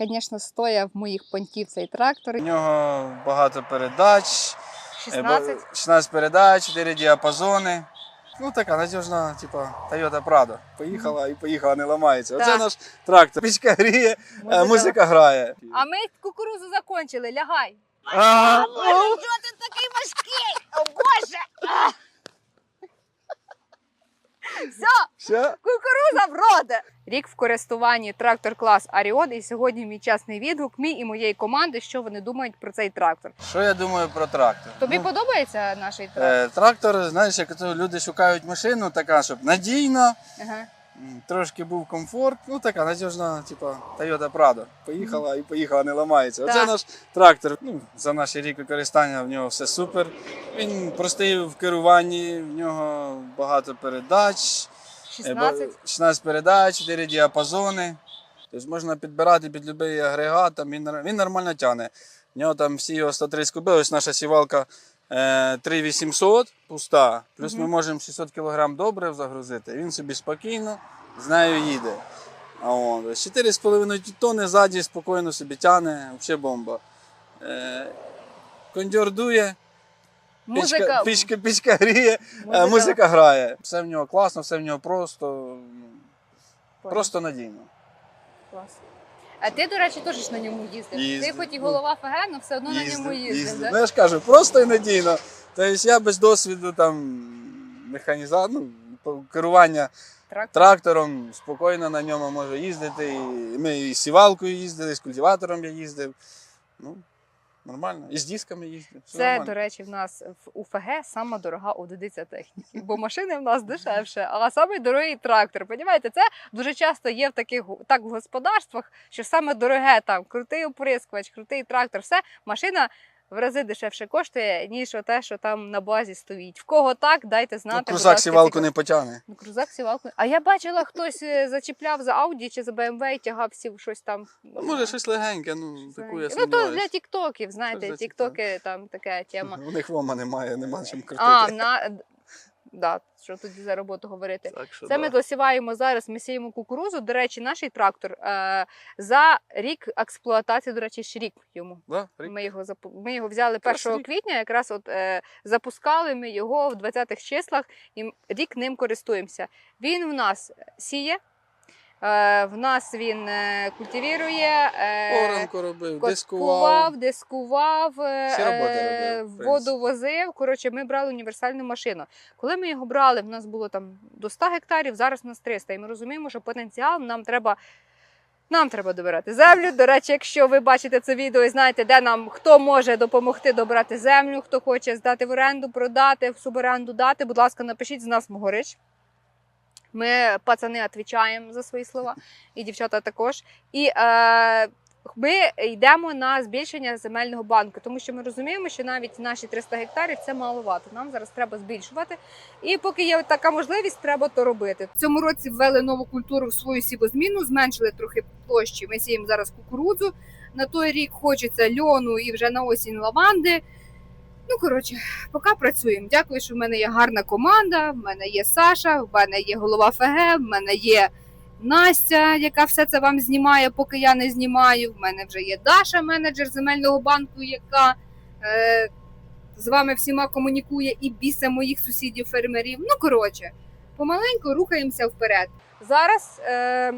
Звісно, в моїх понтів цей трактор. У нього багато передач, е, 16. 16 передач, 4 діапазони. Ну така надіжна, типа Toyota Prado. Поїхала і поїхала, не ламається. Оце наш трактор. Пічка гріє, музика, музика грає. А ми кукурузу закончили, лягай. А, Боже, що ти такий важкий? О Боже! А! Все, Все? кукуруза вроде. Рік в користуванні трактор клас Аріон. І сьогодні мій чесний відгук, мій і моєї команди, що вони думають про цей трактор. Що я думаю про трактор? Тобі Ну, подобається наш трактор? е, трактор, знаєш, як то люди шукають машину, така, щоб надійна, Ага. трошки був комфорт. Ну така надіжна, типа Toyota Prado. Поїхала і поїхала, не ламається. Оце Так. наш трактор. Ну, за наш рік використання в нього все супер. Він простий в керуванні, в нього багато передач. Е, ба- 16. 16 передач, 4 діапазони. Тобто можна підбирати під будь-який агрегат, там він, він нормально тягне. В нього там всі його 130 куби, ось наша сівалка е, 3800 пуста, плюс ми можемо 600 кг добрив загрузити. Він собі спокійно з нею їде. А от, 4,5 тонни ззаді спокійно собі тягне, взагалі бомба. Е, кондьор дує, Музика, пічка, пічка, пічка гріє, музика. Е, Музика грає. Все в нього класно, все в нього просто. ну, Понял. Просто надійно. Клас. А ти, до речі, теж на ньому їздив. Їздив. Ти хоч і голова ФГ, але все одно на ньому їздив. їздив. да? Ну я ж кажу, просто і надійно. Тобто я без досвіду там механіза... ну, керування Трактор. трактором спокійно на ньому можу їздити. І ми і з сівалкою їздили, і з культиватором я їздив. Ну, нормально. І з дисками їздять. все Це, нормально. до речі, в нас в УФГ сама дорога одиниця техніки, бо машини в нас дешевше, а саме дорогий трактор. Понімаєте, це дуже часто є в таких так в господарствах, що саме дороге там крутий оприскувач, крутий трактор, все машина. В рази дешевше коштує, ніж те, що там на базі стоїть. В кого так, дайте знати. Ну, крузак сівалку не потягне. Ну, крузак сівалку. А я бачила, хтось е, зачіпляв за Ауді чи за БМВ і тягав сів щось там. Ну, може, щось легеньке, ну, таку я Ну, то для тіктоків, знаєте, тіктоки там така тема. У них вома немає, нема чим крутити. А, на... да, що тоді за роботу говорити. Так що, Це да. ми досіваємо зараз, ми сіємо кукурузу. До речі, наш трактор е, за рік експлуатації, до речі, ще рік йому. Да, рік. Ми його запу- ми його взяли Якраз 1 квітня, якраз от е, запускали ми його в 20-х числах і рік ним користуємося. Він в нас сіє, в нас він е, культивірує. Е, Оранку робив, дискував. дискував, е, е, робив, воду возив. Коротше, ми брали універсальну машину. Коли ми його брали, в нас було там до 100 гектарів, зараз у нас 300. І ми розуміємо, що потенціал нам треба. Нам треба добирати землю. До речі, якщо ви бачите це відео і знаєте, де нам хто може допомогти добрати землю, хто хоче здати в оренду, продати, в суборенду дати, будь ласка, напишіть з нас Могорич. Ми пацани відповідаємо за свої слова, і дівчата також. І е, ми йдемо на збільшення земельного банку, тому що ми розуміємо, що навіть наші 300 гектарів це маловато. Нам зараз треба збільшувати. І поки є така можливість, треба то робити. В цьому році ввели нову культуру в свою сівозміну, зменшили трохи площі. Ми сіємо зараз кукурудзу. На той рік хочеться льону і вже на осінь лаванди. Ну, коротше, поки працюємо. Дякую, що в мене є гарна команда. В мене є Саша, в мене є голова ФГ, в мене є Настя, яка все це вам знімає, поки я не знімаю. В мене вже є Даша, менеджер земельного банку, яка е, з вами всіма комунікує і бісе моїх сусідів-фермерів. Ну, коротше, помаленьку рухаємося вперед. Зараз е,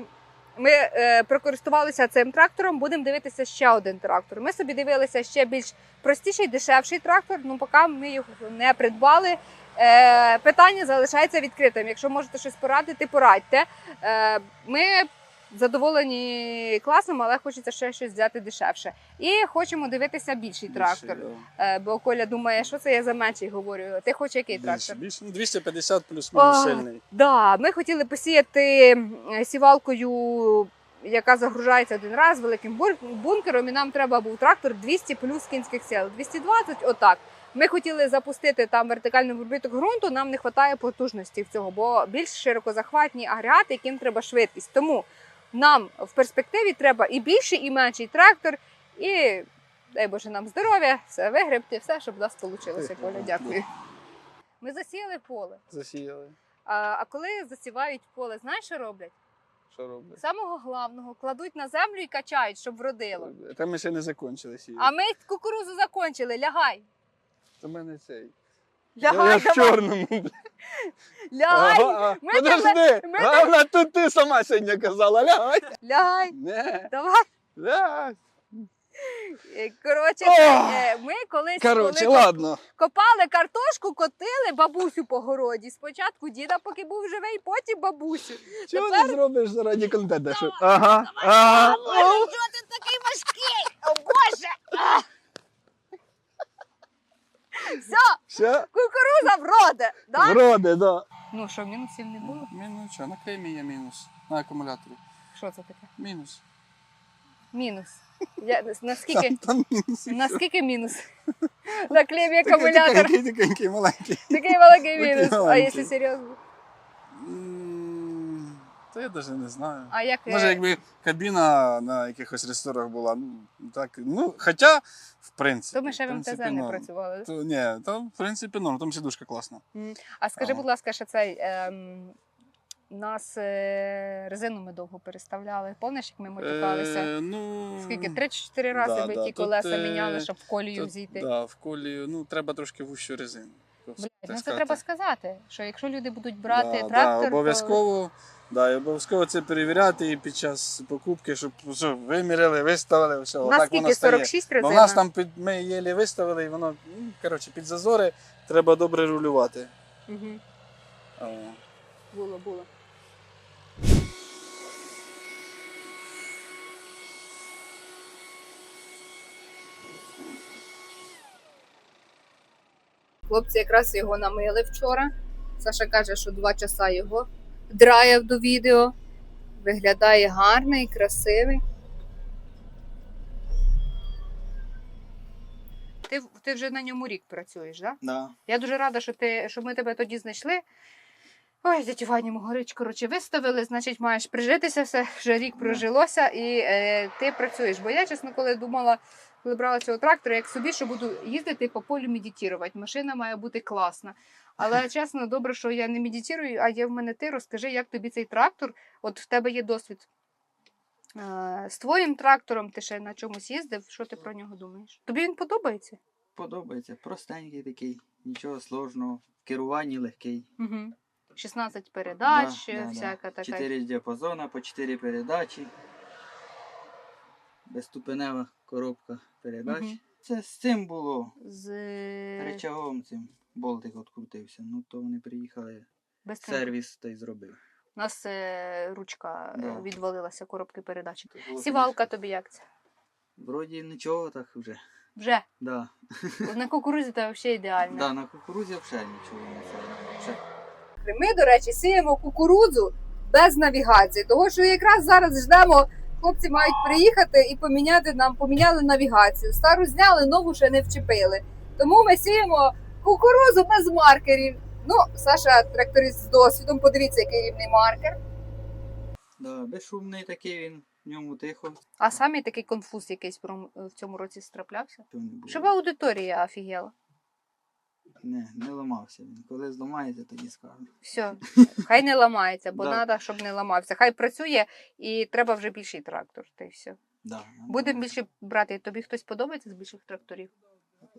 ми е, прокористувалися цим трактором, будемо дивитися ще один трактор. Ми собі дивилися ще більш простіший, дешевший трактор, ну поки ми його не придбали. Е, питання залишається відкритим. Якщо можете щось порадити, порадьте. Е, ми задоволені класом, але хочеться ще щось взяти дешевше. І хочемо дивитися більший трактор. Більше, Е, бо Коля думає, що це я за менший говорю. Ти хочеш який Більше, трактор? більше, ну, 250 плюс-мінус сильний. Да, ми хотіли посіяти е, сівалкою, яка загружається один раз великим бур- бункером, і нам треба був трактор 200 плюс кінських сил. 220, отак. Ми хотіли запустити там вертикальний вибиток ґрунту, нам не вистачає потужності в цього, бо більш широкозахватні агрегати, яким треба швидкість. Тому нам в перспективі треба і більший, і менший трактор, і дай Боже нам здоров'я, все вигребти, все, щоб у нас вийшло. Коля, дякую. Ми засіяли поле. Засіяли. А, а коли засівають поле, знаєш, що роблять? Що роблять? Самого головного кладуть на землю і качають, щоб вродило. Та ми ще не закончили сіяти. А ми кукурузу закончили. Лягай. Це мене цей. Лягай, я в давай. чорному. бля. Лягай. Ага, Ми Подожди, тебе- ми Главное, тут ти сама сьогодні казала, лягай. Лягай. Не, Давай. лягай. Е, Коротше, Ох. е, ми колись Коротше, коли ладно. копали картошку, котили бабусю по городі. Спочатку діда, поки був живий, потім бабусю. Чого Тепер- ти зробиш заради контенту? Що? Ага, ага. Боже, що ти такий важкий? О Боже! А! Все, Все, кукуруза вроде, да? вроде, да. Ну що, мінусів не було? Мінус, що, на клеймі є мінус. На акумуляторі. Що це таке? Мінус. Мінус. Я, наскільки, Там, там мінус. і все. наскільки мінус? На клемі Такий, акумулятор. Такий, такий, маленький. Такий великий Такий мінус. А маленький. якщо серйозно? М, Та я навіть не знаю. А як Може, якби кабіна на якихось ресторах була, ну, так, ну, хоча, в принципі. то ми ще в МТЗ не працювали. То, ні, там, в принципі, норм, там сидушка класна. М. А скажи, будь ласка, ще цей. Ем, нас е, резину ми довго переставляли. Помниш, як ми матюкалися? Е, ну, Скільки? Три-чотири рази да, ви да, ті тут, колеса е, міняли, щоб в колію Тут, зійти. Да, в колію, ну, треба трошки вущу резину. Блядь, ну це треба сказати, що якщо люди будуть брати да, трактор, да, то- обов'язково. Да, і обов'язково це перевіряти і під час покупки, щоб все, виміряли, виставили, все, у отак нас воно скільки стає. 46 Бо в нас там під, ми єлі виставили, і воно, ну, коротше, під зазори треба добре рулювати. Мгм. О. Було, було. Хлопці якраз його намили вчора. Саша каже, що два часа його драяв до відео. Виглядає гарний, красивий. Ти, ти вже на ньому рік працюєш, так? Да? Да. Я дуже рада, що ти що ми тебе тоді знайшли. Ой, дядю Вані Могорич, коротше, виставили, значить, маєш прижитися все, вже рік прожилося, і е, ти працюєш. Бо я, чесно, коли думала, коли брала цього трактора, як собі, що буду їздити по полю медитувати. Машина має бути класна. Але чесно, добре, що я не медитую, а є в мене ти. Розкажи, як тобі цей трактор, от в тебе є досвід. З твоїм трактором ти ще на чомусь їздив, що ти про нього думаєш? Тобі він подобається? Подобається. Простенький такий, нічого сложного. В керуванні легкий. Угу. 16 передач, Да, да, да. всяка така. Чотири діапазона по 4 передачі. Безступенева коробка передач. Мгм. Це з цим було. З Речагом цим болтик открутився. Ну то вони приїхали, без сервіс та й зробив. У нас е, ручка е, Да. відвалилася коробки передач. То було, Сівалка тобі як це? Вроді нічого так вже. Вже. Да. На кукурузі це взагалі ідеально. Да, на кукурузі взагалі нічого не. Ще Ми, до речі, сіємо кукурудзу без навігації, тому що якраз зараз ждемо, хлопці мають приїхати і поміняти нам, поміняли навігацію. Стару зняли, нову ще не вчепили. Тому ми сіємо кукурудзу без маркерів. Ну, Саша, тракторист з досвідом, подивіться, який рівний маркер. Да, безшумний такий він, в ньому тихо. А самі такий конфуз якийсь в цьому році страплявся. Щоб аудиторія офігела. Не, не ламався він. Коли зламається, тоді скажу. Все, хай не ламається, бо Да. треба, щоб не ламався. Хай працює і треба вже більший трактор. Та й все. Да, Будемо більше брати. Тобі хтось подобається з більших тракторів?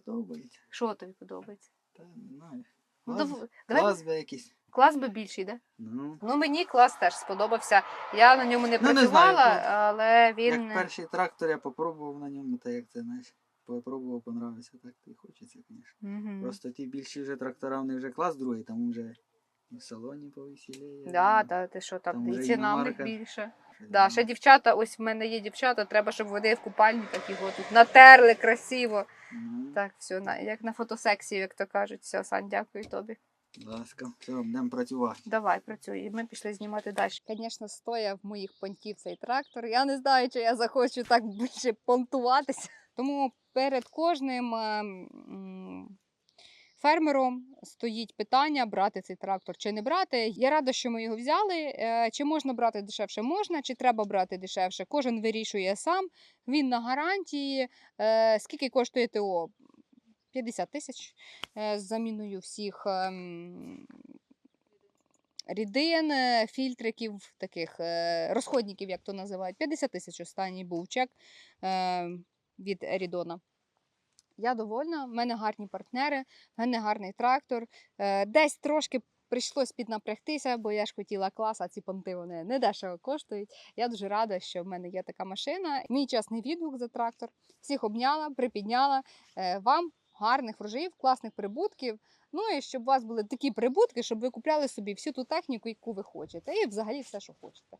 Подобається. Що тобі подобається? Та не знаю. Ну, Клас, дав- давай клас би якийсь. клас би більший, да? Ну, Ну мені клас теж сподобався. Я на ньому не Ну, не працювала, знаю, але він як перший трактор я попробував на ньому, та як це, знаєш, попробував, понравився, так і хочеться, звісно. Мгм. Просто ті більші вже трактора, вони вже клас другий, там вже і в салоні повеселіє. Да, та ти що там, Там і ціна в них більше. Да, ще дівчата, ось в мене є дівчата, треба, щоб вони в купальниках його тут натерли красиво. Ну, Так, все, на, як на фотосекції, як то кажуть. Все, Сань, дякую тобі. будь ласка, все, будемо працювати. Давай, працюй. І ми пішли знімати далі. Звісно, стояв моїх понтів цей трактор. Я не знаю, чи я захочу так більше понтуватися. Тому перед кожним ем, фермером стоїть питання, брати цей трактор чи не брати. Я рада, що ми його взяли. Е, Чи можна брати дешевше? Можна, чи треба брати дешевше? Кожен вирішує сам. Він на гарантії. Е, Скільки коштує ТО? 50 тисяч е, з заміною всіх ем, рідин, фільтриків, таких розходників, як то називають. 50 тисяч останній був чек е, від Рідона. Я довольна, в мене гарні партнери, в мене гарний трактор. Е, Десь трошки прийшлось піднапрягтися, бо я ж хотіла клас, а ці понти вони не дешево коштують. Я дуже рада, що в мене є така машина. Мій чесний відгук за трактор. Всіх обняла, припідняла. Е, Вам гарних врожаїв, класних прибутків. Ну і щоб у вас були такі прибутки, щоб ви купляли собі всю ту техніку, яку ви хочете, і взагалі все, що хочете.